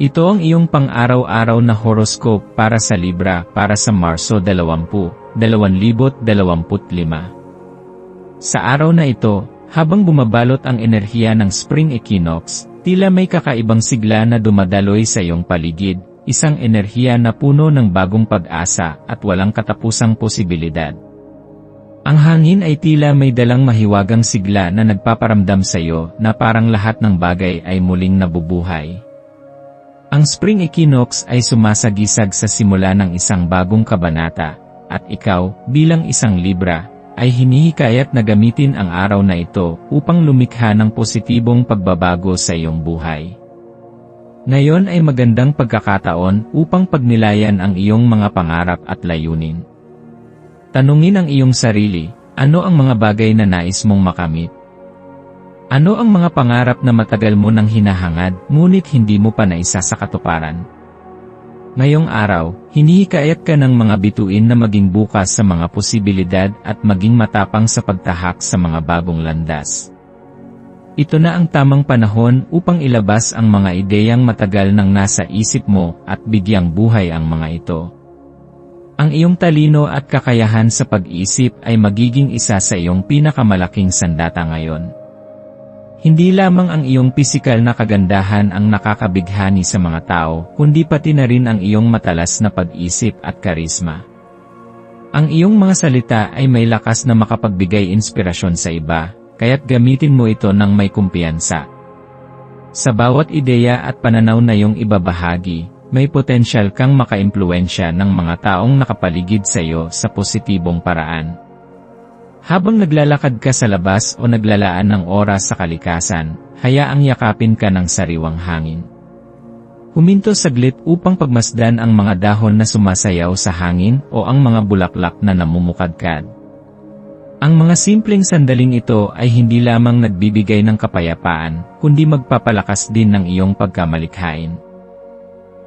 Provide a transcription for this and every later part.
Ito ang iyong pang-araw-araw na horoscope para sa Libra para sa Marso 20, 2025. Sa araw na ito, habang bumabalot ang enerhiya ng spring equinox, tila may kakaibang sigla na dumadaloy sa iyong paligid, isang enerhiya na puno ng bagong pag-asa at walang katapusang posibilidad. Ang hangin ay tila may dalang mahiwagang sigla na nagpaparamdam sa iyo na parang lahat ng bagay ay muling nabubuhay. Ang spring equinox ay sumasagisag sa simula ng isang bagong kabanata, at ikaw, bilang isang Libra, ay hinihikayat na gamitin ang araw na ito upang lumikha ng positibong pagbabago sa iyong buhay. Ngayon ay magandang pagkakataon upang pagnilayan ang iyong mga pangarap at layunin. Tanungin ang iyong sarili, ano ang mga bagay na nais mong makamit? Ano ang mga pangarap na matagal mo nang hinahangad, ngunit hindi mo pa naisa sa katuparan? Ngayong araw, hinihikayat ka ng mga bituin na maging bukas sa mga posibilidad at maging matapang sa pagtahak sa mga bagong landas. Ito na ang tamang panahon upang ilabas ang mga ideyang matagal nang nasa isip mo at bigyang buhay ang mga ito. Ang iyong talino at kakayahan sa pag-isip ay magiging isa sa iyong pinakamalaking sandata ngayon. Hindi lamang ang iyong pisikal na kagandahan ang nakakabighani sa mga tao, kundi pati na rin ang iyong matalas na pag-isip at karisma. Ang iyong mga salita ay may lakas na makapagbigay inspirasyon sa iba, kaya't gamitin mo ito ng may kumpiyansa. Sa bawat ideya at pananaw na iyong ibabahagi, may potensyal kang makaimpluensya ng mga taong nakapaligid sa iyo sa positibong paraan. Habang naglalakad ka sa labas o naglalaan ng oras sa kalikasan, hayaang yakapin ka ng sariwang hangin. Huminto saglit upang pagmasdan ang mga dahon na sumasayaw sa hangin o ang mga bulaklak na namumukadkad. Ang mga simpleng sandaling ito ay hindi lamang nagbibigay ng kapayapaan, kundi magpapalakas din ng iyong pagkamalikhain.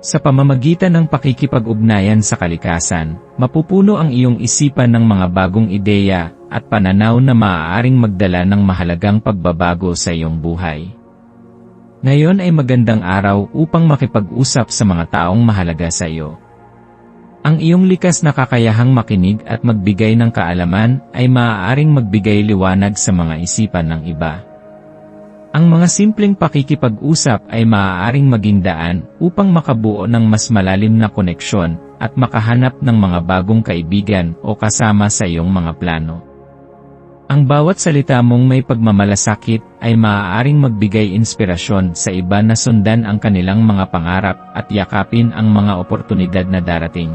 Sa pamamagitan ng pakikipag-ugnayan sa kalikasan, mapupuno ang iyong isipan ng mga bagong ideya at pananaw na maaaring magdala ng mahalagang pagbabago sa iyong buhay. Ngayon ay magandang araw upang makipag-usap sa mga taong mahalaga sa iyo. Ang iyong likas na kakayahang makinig at magbigay ng kaalaman ay maaaring magbigay liwanag sa mga isipan ng iba. Ang mga simpleng pakikipag-usap ay maaaring maging daan upang makabuo ng mas malalim na koneksyon at makahanap ng mga bagong kaibigan o kasama sa iyong mga plano. Ang bawat salita mong may pagmamalasakit ay maaaring magbigay inspirasyon sa iba na sundan ang kanilang mga pangarap at yakapin ang mga oportunidad na darating.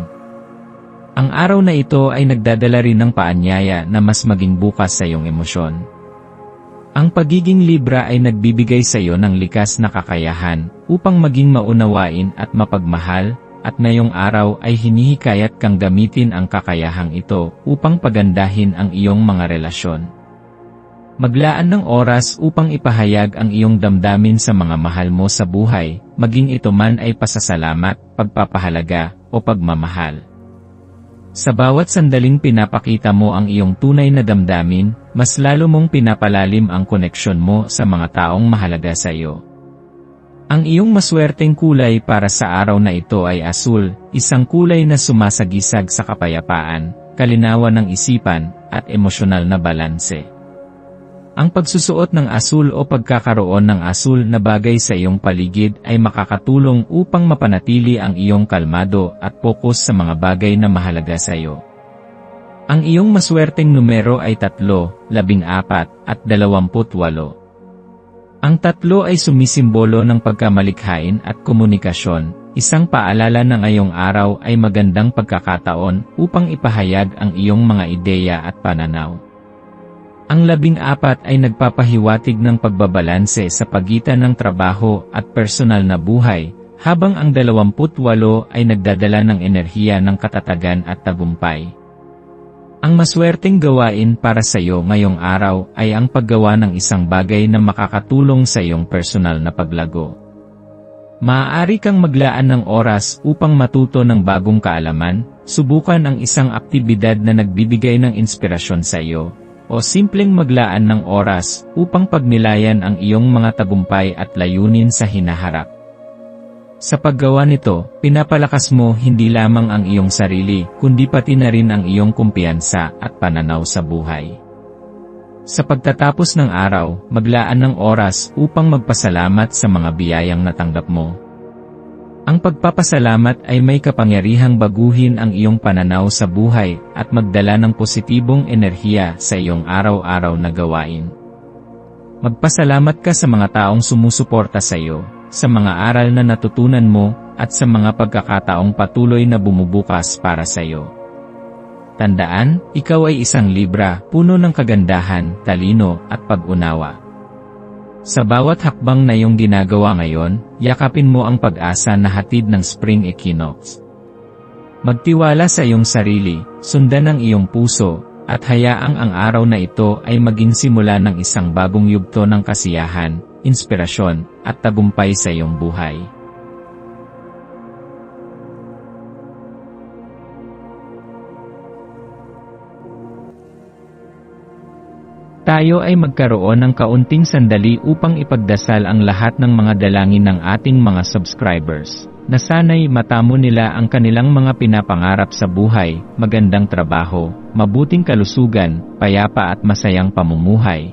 Ang araw na ito ay nagdadala rin ng paanyaya na mas maging bukas sa iyong emosyon. Ang pagiging libra ay nagbibigay sa iyo ng likas na kakayahan upang maging maunawain at mapagmahal, at ngayong araw ay hinihikayat kang gamitin ang kakayahang ito upang pagandahin ang iyong mga relasyon. Maglaan ng oras upang ipahayag ang iyong damdamin sa mga mahal mo sa buhay, maging ito man ay pasasalamat, pagpapahalaga, o pagmamahal. Sa bawat sandaling pinapakita mo ang iyong tunay na damdamin, mas lalo mong pinapalalim ang koneksyon mo sa mga taong mahalaga sa iyo. Ang iyong maswerteng kulay para sa araw na ito ay asul, isang kulay na sumasagisag sa kapayapaan, kalinawan ng isipan, at emosyonal na balanse. Ang pagsusuot ng asul o pagkakaroon ng asul na bagay sa iyong paligid ay makakatulong upang mapanatili ang iyong kalmado at pokus sa mga bagay na mahalaga sa iyo. Ang iyong maswerteng numero ay 3, 14, at 28. Ang tatlo ay sumisimbolo ng pagkamalikhain at komunikasyon, isang paalala na ngayong araw ay magandang pagkakataon upang ipahayag ang iyong mga ideya at pananaw. Ang labing apat ay nagpapahiwatig ng pagbabalanse sa pagitan ng trabaho at personal na buhay, habang ang 28 ay nagdadala ng enerhiya ng katatagan at tagumpay. Ang maswerteng gawain para sa iyo ngayong araw ay ang paggawa ng isang bagay na makakatulong sa iyong personal na paglago. Maaari kang maglaan ng oras upang matuto ng bagong kaalaman, subukan ang isang aktibidad na nagbibigay ng inspirasyon sa iyo, o simpleng maglaan ng oras upang pagnilayan ang iyong mga tagumpay at layunin sa hinaharap. Sa paggawa nito, pinapalakas mo hindi lamang ang iyong sarili, kundi pati na rin ang iyong kumpiyansa at pananaw sa buhay. Sa pagtatapos ng araw, maglaan ng oras upang magpasalamat sa mga biyayang natanggap mo. Ang pagpapasalamat ay may kapangyarihang baguhin ang iyong pananaw sa buhay at magdala ng positibong enerhiya sa iyong araw-araw na gawain. Magpasalamat ka sa mga taong sumusuporta sa iyo, sa mga aral na natutunan mo, at sa mga pagkakataong patuloy na bumubukas para sa iyo. Tandaan, ikaw ay isang libra, puno ng kagandahan, talino, at pag-unawa. Sa bawat hakbang na iyong ginagawa ngayon, yakapin mo ang pag-asa na hatid ng Spring Equinox. Magtiwala sa iyong sarili, sundan ang iyong puso, at hayaang ang araw na ito ay maging simula ng isang bagong yugto ng kasiyahan, inspirasyon, at tagumpay sa iyong buhay. Tayo ay magkaroon ng kaunting sandali upang ipagdasal ang lahat ng mga dalangin ng ating mga subscribers, na sana'y matamo nila ang kanilang mga pinapangarap sa buhay, magandang trabaho, mabuting kalusugan, payapa at masayang pamumuhay,